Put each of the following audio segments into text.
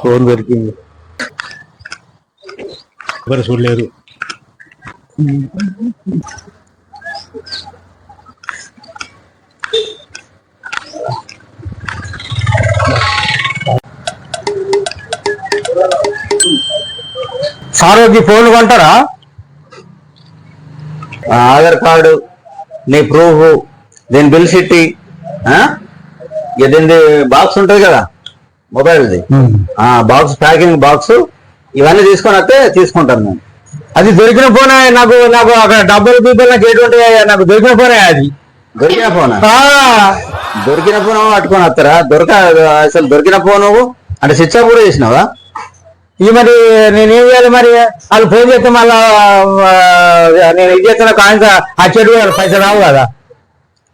Phone దొరికింది. ఎవరు చూడలేరు సార్ ఈ ఫోన్ కొంటారా? ఆధార్ కార్డు నీ ప్రూఫ్ దీని బిల్ సిట్టి దీని బాక్స్ ఉంటుంది కదా? మొబైల్ది. ఆ బాక్స్ ప్యాకింగ్ బాక్స్ ఇవన్నీ తీసుకొని వస్తే తీసుకుంటాను నేను అది దొరికిన ఫోన్ నాకు నాకు అక్కడ డబ్బులు పీపుల్ నాకు ఎటువంటి నాకు దొరికిన ఫోనే అది. దొరికిన ఫోన్? దొరికిన ఫోన్ పట్టుకొని వస్తారా? దొరక అసలు దొరికిన ఫోన్ అంటే స్విచ్ ఆఫ్ కూడా చేసినావా? ఇది మరి నేను ఏం చేయాలి మరి? వాళ్ళు ఫోన్ చేస్తే మళ్ళా నేను ఇది చేస్తున్న కాంత ఆ చెడు పైసలు రావు కదా.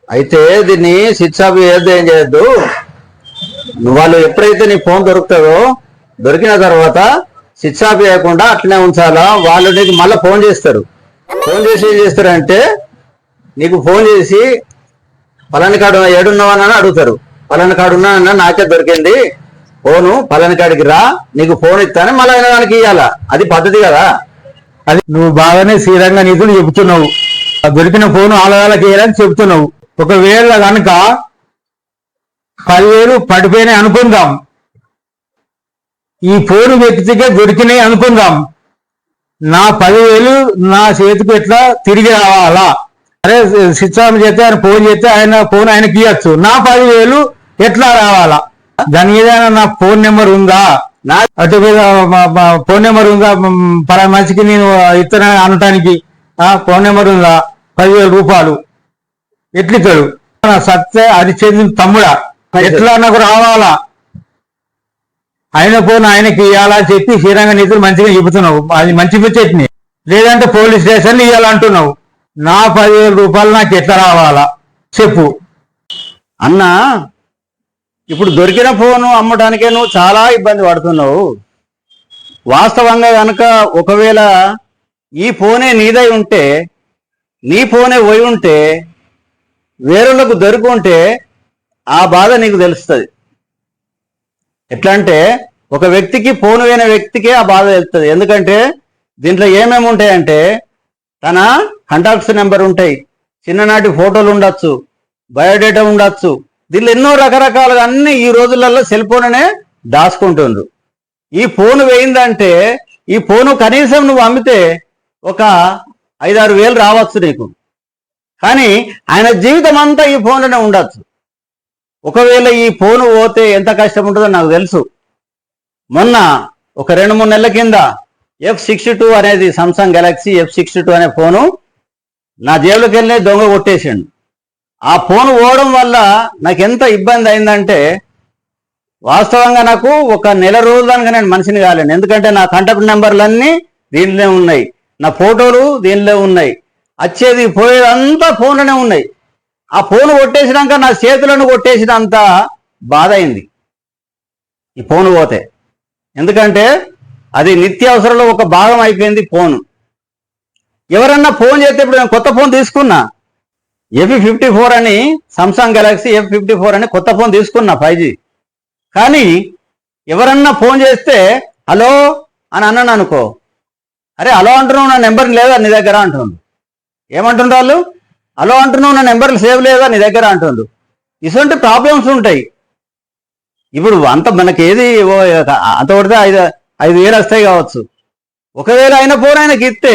అయితే దీన్ని స్విచ్ ఆఫ్ చేయొద్దు ఏం చేయొద్దు? వాళ్ళు ఎప్పుడైతే నీ ఫోన్ దొరుకుతుందో దొరికిన తర్వాత స్విచ్ ఆఫ్ చేయకుండా అట్లనే ఉంచాలా? వాళ్ళు నీకు మళ్ళీ ఫోన్ చేస్తారు. ఫోన్ చేసి ఏం చేస్తారంటే నీకు ఫోన్ చేసి పలాని కాడు ఏడున్నావని అడుగుతారు. పలాని కాడు ఉన్నా నాకే దొరికింది. ఫోను పలాని కాడికి రా. నీకు ఫోన్ ఇస్తాను మళ్ళీ ఆయన దానికి ఇవ్వాలా అది పద్ధతి కదా. అది నువ్వు బాగానే స్థిరంగా నిధులు చెబుతున్నావు. దొరికిన ఫోన్ ఆలయాలకి వేయాలని చెబుతున్నావు. ఒకవేళ కనుక పదివేలు పడిపోయినాయి అనుకుందాం. ఈ ఫోన్ వ్యక్తికే దొరికినాయి అనుకుందాం. నా పదివేలు నా చేతికి ఎట్లా తిరిగి రావాలా? అరే స్విచ్ చేస్తే ఆయన ఫోన్ చేస్తే ఆయన ఫోన్ ఆయనకి ఇవ్వచ్చు నా పదివేలు ఎట్లా రావాలా? దాని మీద నా ఫోన్ నెంబర్ ఉందా? నా అటు మీద ఫోన్ నెంబర్ ఉందా? మ్, మనిషికి నేను ఇతర అనటానికి? ఆ ఫోన్ నెంబర్ ఉందా? పదివేల రూపాయలు. ఎట్లితాడు నా సత్తే తమ్ముడా. ఎట్లా నాకు రావాలా? ఆయన ఫోన్ ఆయనకి ఇవ్వాలా చెప్పి శ్రీరంగ నీతులు మంచిగా చెబుతున్నావు. అది మంచి ముచ్చట్ని. లేదంటే పోలీస్ స్టేషన్ ఇవ్వాలంటున్నావు నా పదివేల రూపాయలు నాకు ఎట్లా రావాలా? చెప్పు. అన్న ఇప్పుడు దొరికిన ఫోను అమ్మడానికే నువ్వు చాలా ఇబ్బంది పడుతున్నావు. వాస్తవంగా కనుక ఒకవేళ ఈ ఫోనే నీదై ఉంటే నీ ఫోనే పోయి ఉంటే వేరొళ్ళకు దొరికి ఉంటే ఆ బాధ నీకు తెలుస్తుంది. ఎట్లా అంటే ఒక వ్యక్తికి ఫోన్ అయిన వ్యక్తికే ఆ బాధ తెలుస్తుంది. ఎందుకంటే దీంట్లో ఏమేమి ఉంటాయంటే తన కంటాక్ట్స్ నెంబర్ ఉంటాయి. చిన్ననాటి ఫోటోలు ఉండొచ్చు బయోడేటా ఉండొచ్చు. దీనిలో ఎన్నో రకరకాలుగా అన్ని ఈ రోజులలో సెల్ ఫోన్ అనే దాచుకుంటుండ్రు. ఈ ఫోన్ వేయిందంటే ఈ ఫోను కనీసం నువ్వు అమ్మితే ఒక ఐదారు వేలు రావచ్చు నీకు. కానీ ఆయన జీవితం అంతా ఈ ఫోన్లోనే ఉండొచ్చు. ఒకవేళ ఈ ఫోన్ పోతే ఎంత కష్టం ఉంటుందో నాకు తెలుసు. మొన్న ఒక రెండు మూడు నెలల కింద ఎఫ్ సిక్స్టీ టూ అనేది Samsung Galaxy F sixty two అనే ఫోను నా జేబులోకి వెళ్ళి దొంగ కొట్టేసిండు. ఆ ఫోన్ పోవడం వల్ల నాకు ఎంత ఇబ్బంది అయిందంటే వాస్తవంగా నాకు ఒక నెల రోజుల దానికి నేను మనిషిని కాలేను. ఎందుకంటే నా కాంటాక్ట్ నెంబర్లన్నీ దీనిలో ఉన్నాయి. నా ఫోటోలు దీనిలో ఉన్నాయి. వచ్చేది పోయేదంతా ఫోన్లోనే ఉన్నాయి. ఆ ఫోన్ కొట్టేసినాక నా చేతులను కొట్టేసినంత బాధ అయింది ఈ ఫోన్ పోతే. ఎందుకంటే అది నిత్యావసరంలో ఒక భాగం అయిపోయింది ఫోన్. ఎవరన్నా ఫోన్ చేస్తే ఇప్పుడు నేను కొత్త ఫోన్ తీసుకున్నా. ఎఫ్ ఫిఫ్టీ ఫోర్ అని Samsung Galaxy F fifty four అని కొత్త ఫోన్ తీసుకున్నా ఫైవ్ జీ కానీ ఎవరన్నా ఫోన్ చేస్తే హలో అని అన్నాను అనుకో. అరే హలో అంటున్నావు నా నెంబర్ లేదా నీ దగ్గర అంటున్నాను. ఏమంటుండ్రు వాళ్ళు? హలో అంటున్నావు నా నెంబర్ సేవ్ లేదా నీ దగ్గర అంటుండు. ఇటువంటి ప్రాబ్లమ్స్ ఉంటాయి. ఇప్పుడు అంత మనకి ఏది ఓ అంత పడితే ఐదు ఐదు వేలు వస్తాయి కావచ్చు. ఒకవేళ ఆయన ఫోన్ ఆయనకి ఇస్తే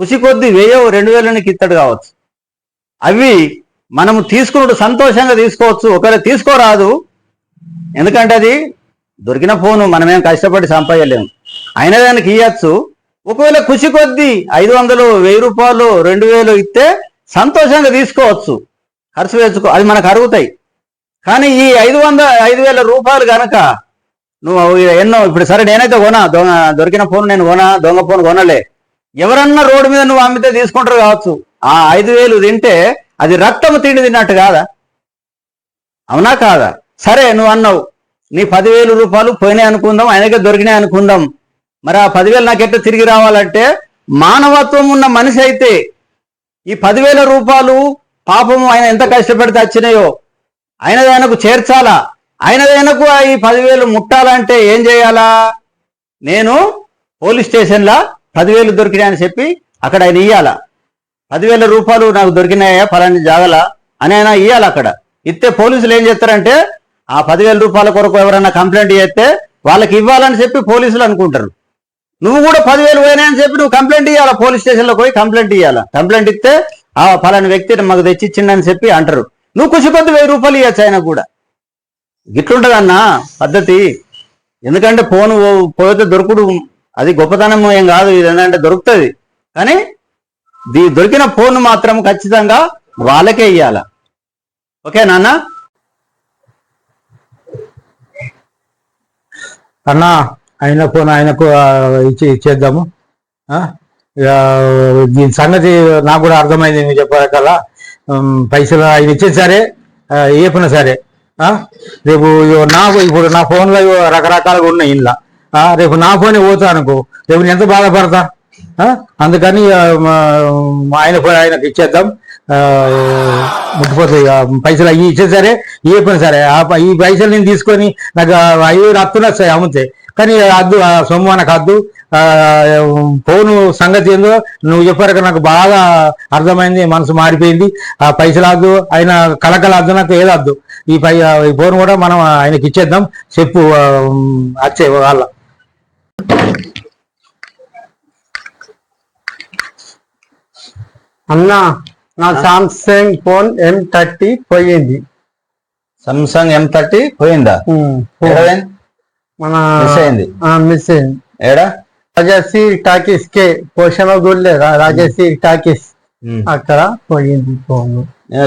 ఖుషి కొద్ది వెయ్యో రెండు వేలకి ఇస్తాడు కావచ్చు. అవి మనము తీసుకున్నట్టు సంతోషంగా తీసుకోవచ్చు. ఒకవేళ తీసుకోరాదు ఎందుకంటే అది దొరికిన ఫోను మనమేం కష్టపడి సంపాదలేము అయినా దానికి ఇవ్వచ్చు ఒకవేళ ఖుషి కొద్దీ ఐదు వందలు వెయ్యి రూపాయలు రెండు వేలు ఇస్తే సంతోషంగా తీసుకోవచ్చు. ఖర్చు వేసుకో అది మనకు అరుగుతాయి. కానీ ఈ ఐదు వంద ఐదు వేల రూపాయలు కనుక నువ్వు ఎన్నో ఇప్పుడు సరే నేనైతే కొనా దొంగ దొరికిన ఫోన్ నేను కొనా దొంగ ఫోన్ కొనలే. ఎవరన్నా రోడ్డు మీద నువ్వు అమ్మితే తీసుకుంటారు కావచ్చు. ఆ ఐదు వేలు తింటే అది రక్తము తిండి తిన్నట్టు కాదా? అవునా కాదా? సరే నువ్వు అన్నావు నీ పదివేలు రూపాయలు పోయినాయి అనుకుందాం ఆయనకే దొరికినాయి అనుకుందాం. మరి ఆ పదివేలు నాకు ఎట్లా తిరిగి రావాలంటే మానవత్వం ఉన్న మనిషి అయితే ఈ పదివేల రూపాయలు పాపము ఆయన ఎంత కష్టపడితే వచ్చినాయో ఆయన ఆయనకు చేర్చాలా? ఆయన ఆయనకు ఈ పదివేలు ముట్టాలంటే ఏం చేయాలా? నేను పోలీస్ స్టేషన్లో పదివేలు దొరికినాయని చెప్పి అక్కడ ఆయన ఇయ్యాలా? పదివేల రూపాయలు నాకు దొరికినాయా? ఫలాని జాగల అని ఆయన ఇయ్యాలి అక్కడ? ఇస్తే పోలీసులు ఏం చేస్తారంటే ఆ పదివేల రూపాయల కొరకు ఎవరైనా కంప్లైంట్ చేస్తే వాళ్ళకి ఇవ్వాలని చెప్పి పోలీసులు అనుకుంటారు. నువ్వు కూడా పదివేలు పోయినాయని చెప్పి నువ్వు కంప్లైంట్ ఇవ్వాలా పోలీస్ స్టేషన్లో పోయి కంప్లైంట్ ఇవ్వాలి కంప్లైంట్ ఇస్తే ఆ ఫలాని వ్యక్తి మాకు తెచ్చిచ్చిండని చెప్పి అంటారు. నువ్వు ఖుషి వెయ్యి రూపాయలు ఇవ్వచ్చు ఆయన కూడా. గిట్లుంటదన్న పద్ధతి. ఎందుకంటే ఫోన్ పోతే దొరుకుడు. అది గొప్పతనం ఏం కాదు. ఇది ఏంటంటే దొరుకుతుంది. కానీ దీ దొరికిన ఫోన్ మాత్రం ఖచ్చితంగా వాళ్ళకే ఇయ్యాల? ఓకే నాన్న? అన్నా ఆయన ఫోన్ ఆయనకు ఇచ్చి ఇచ్చేద్దాము. ఇక దీని సంగతి నాకు కూడా అర్థమైంది నేను చెప్పాకల్లా పైసలు ఆయన ఇచ్చేది సరే ఏ పని సరే. రేపు ఇగో నాకు ఇప్పుడు నా ఫోన్లో రకరకాలుగా ఉన్నాయి ఇంట్లో రేపు నా ఫోనే పోతా అనుకో రేపు నేను ఎంత బాధపడతా? అందుకని మా ఆయన ఫోన్ ఆయనకి ఇచ్చేద్దాం. ముట్టిపోతాయి ఇక పైసలు అవి ఇచ్చేసరే ఏ పని సరే. ఆ ప- ఈ పైసలు నేను తీసుకొని నాకు అవి రత్తున వస్తాయి అమ్ముతాయి కానీ అద్దు ఆ సొమ్ము నాకు అద్దు ఫోను సంగతి ఏందో నువ్వు చెప్పారు నాకు బాగా అర్థమైంది మనసు మారిపోయింది. ఆ పైసలు వద్దు ఆయన కలకల వద్దు నాకు ఏదద్దు ఈ పై ఈ ఫోన్ కూడా మనం ఆయనకి ఇచ్చేద్దాం. చెప్పు ఆ, వచ్చే వాళ్ళ. అన్న నా సామ్సంగ్ ఫోన్ ఎం థర్టీ పోయింది. సామ్సంగ్ ఎం థర్టీ పోయింది? మన మిస్ అయింది. మిస్ అయింది. ఏడా? రాజశ్రీ టాకీస్ కే పోషణ గుళ్ళే రాజశ్రీ టాకీస్. అక్కడ పోయింది ఫోన్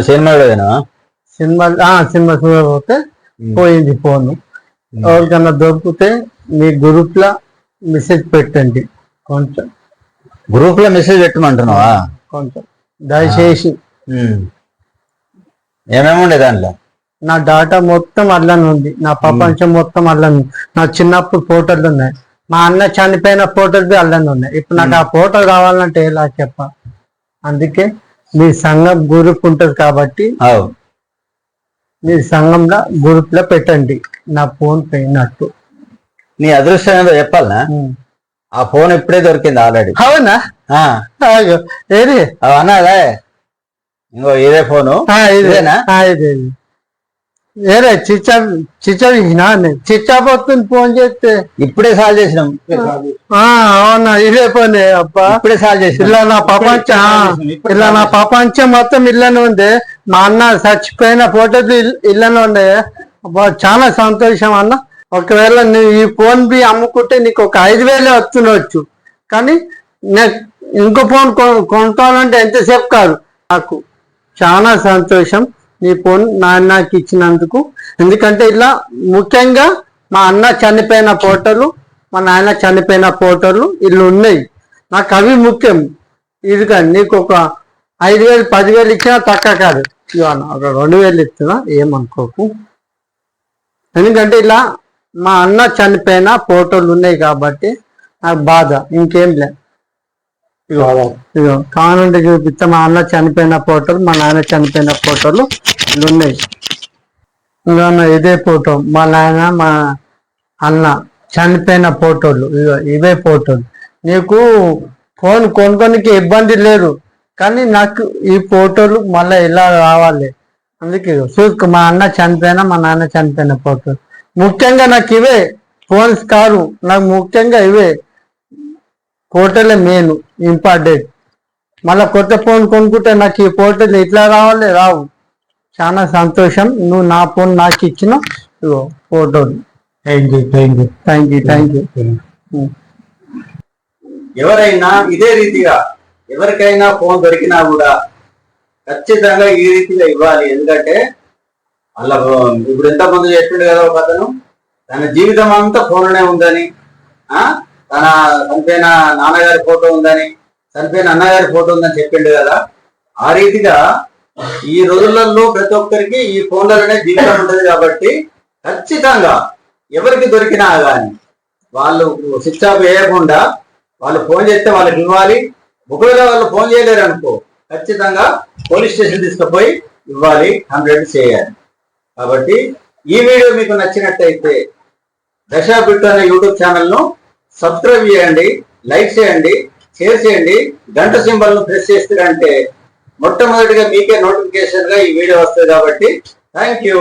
సినిమా పోయినా సినిమా ఆ సినిమా చూడకపోతే పోయింది ఫోన్ ఎవరికన్నా దొరికితే మీ గ్రూప్లో మెసేజ్ పెట్టండి. కొంచెం. గ్రూప్లో మెసేజ్ పెట్టమంటున్నావా? కొంచెం. దయచేసి. ఏమేమి ఉండే దాంట్లో? నా డాటా మొత్తం అల్లనే ఉంది. నా ప్రపంచం మొత్తం అల్లనే ఉంది. నా చిన్నప్పుడు ఫోటోలు ఉన్నాయి. మా అన్న చనిపోయిన ఫోటోలు అల్లనే ఉన్నాయి. ఇప్పుడు నాకు ఆ ఫోటో కావాలంటే ఎలా చెప్ప? అందుకే మీ సంఘం గ్రూప్ ఉంటది కాబట్టి మీ సంఘంలో గ్రూప్లో పెట్టండి. నా ఫోన్ పోయినట్టు నీ అదృష్టం ఏదో చెప్పాలనా? ఉమ్. ఆ ఫోన్ ఇప్పుడే దొరికింది ఆల్రెడీ అవునా? ఏది? అన్నాదే. ఇంకో ఇదే ఫోను ఇదేనా? ఇది. ఏరే చిచ్చా చిచ్చా తీసినా? చిచ్చా పోతుంది ఫోన్ చేస్తే. ఇప్పుడే సాల్వ్ చేసినాం. ఆ అవునా ఇదే పని అబ్బా. ఇప్పుడే సాల్వ్ చేసినాం. ఇలా నా ప్రపంచం ఇలా నా ప్రపంచం మొత్తం ఇళ్ళనే ఉంది. మా అన్న చచ్చిపోయిన ఫోటోలు ఇళ్ళనే ఉండే. అబ్బా చాలా సంతోషం అన్న. ఒకవేళ నువ్వు ఈ ఫోన్ బి అమ్ముకుంటే నీకు ఒక ఐదు వేలే వస్తుండొచ్చు. కానీ నేను ఇంకో ఫోన్ కొ- కొనుక్కోవాలంటే ఎంతసేపు కాదు. నాకు చాలా సంతోషం. నీ ఫోన్ నా అన్నకి ఇచ్చినందుకు. ఎందుకంటే ఇలా ముఖ్యంగా మా అన్న చనిపోయిన ఫోటోలు మా నాన్న చనిపోయిన ఫోటోలు ఇల్లు ఉన్నాయి. నాకు అవి ముఖ్యం. ఇది కానీ నీకు ఒక ఐదు వేలు పదివేలు ఇచ్చినా తక్కువ కాదు. ఇవన్న ఒక రెండు వేలు ఇస్తున్నా ఏమనుకోకు. ఎందుకంటే ఇలా మా అన్న చనిపోయిన ఫోటోలు ఉన్నాయి కాబట్టి నాకు బాధ ఇంకేం లే. ఇగో ఇగో కావాలంటే చూపిస్తే మా అన్న చనిపోయిన ఫోటోలు మా నాన్న చనిపోయిన ఫోటోలు ఇవి ఉన్నాయి ఇంకా ఇదే ఫోటో. మా నాన్న మా అన్న చనిపోయిన ఫోటోలు. ఇగో ఇవే ఫోటోలు. నీకు ఫోన్ కొనుక్కోనికి ఇబ్బంది లేదు. కానీ నాకు ఈ ఫోటోలు మళ్ళీ ఇలా రావాలి. అందుకే చూసుకో మా అన్న చనిపోయినా మా నాన్న చనిపోయిన ఫోటోలు. ముఖ్యంగా నాకు ఇవే. ఫోన్స్ కాదు నాకు ముఖ్యంగా ఇవే. ఫోటోలే మెయిన్ ఇంపార్టెంట్. మళ్ళీ కొత్త ఫోన్ కొనుక్కుంటే నాకు ఈ ఫోటోలు ఇట్లా రావాలి? రావు. చాలా సంతోషం. నువ్వు నా ఫోన్ నాకు ఇచ్చిన ఫోటోలు thank you thank you thank you thank you ఎవరైనా ఇదే రీతిగా ఎవరికైనా ఫోన్ దొరికినా కూడా ఖచ్చితంగా ఈ రీతిగా ఇవ్వాలి. ఎందుకంటే అలా ఇప్పుడు ఎంత మంది చెప్పిండు కదా ఒక అతను? తన జీవితం అంతా ఫోన్లోనే ఉందని ఆ? తన చనిపోయిన నాన్నగారి ఫోటో ఉందని చనిపోయిన అన్నగారి ఫోటో ఉందని చెప్పిండు కదా. ఆ రీతిగా ఈ రోజులలో ప్రతి ఒక్కరికి ఈ ఫోన్లలోనే జీవితం ఉంటుంది కాబట్టి ఖచ్చితంగా ఎవరికి దొరికినా కానీ వాళ్ళు శిక్ష వేయకుండా వాళ్ళు ఫోన్ చేస్తే వాళ్ళకి ఇవ్వాలి. ఒకవేళ వాళ్ళు ఫోన్ చేయలేరు అనుకో ఖచ్చితంగా పోలీస్ స్టేషన్ తీసుకుపోయి ఇవ్వాలి కంప్లైంట్ చేయాలి. కాబట్టి ఈ వీడియో మీకు నచ్చినట్టయితే దశా బిట్టు అనే యూట్యూబ్ ఛానల్ను సబ్స్క్రైబ్ చేయండి లైక్ చేయండి షేర్ చేయండి. గంట సింబల్ను ప్రెస్ చేస్తారంటే మొట్టమొదటిగా మీకే నోటిఫికేషన్గా ఈ వీడియో వస్తుంది కాబట్టి థ్యాంక్ యూ.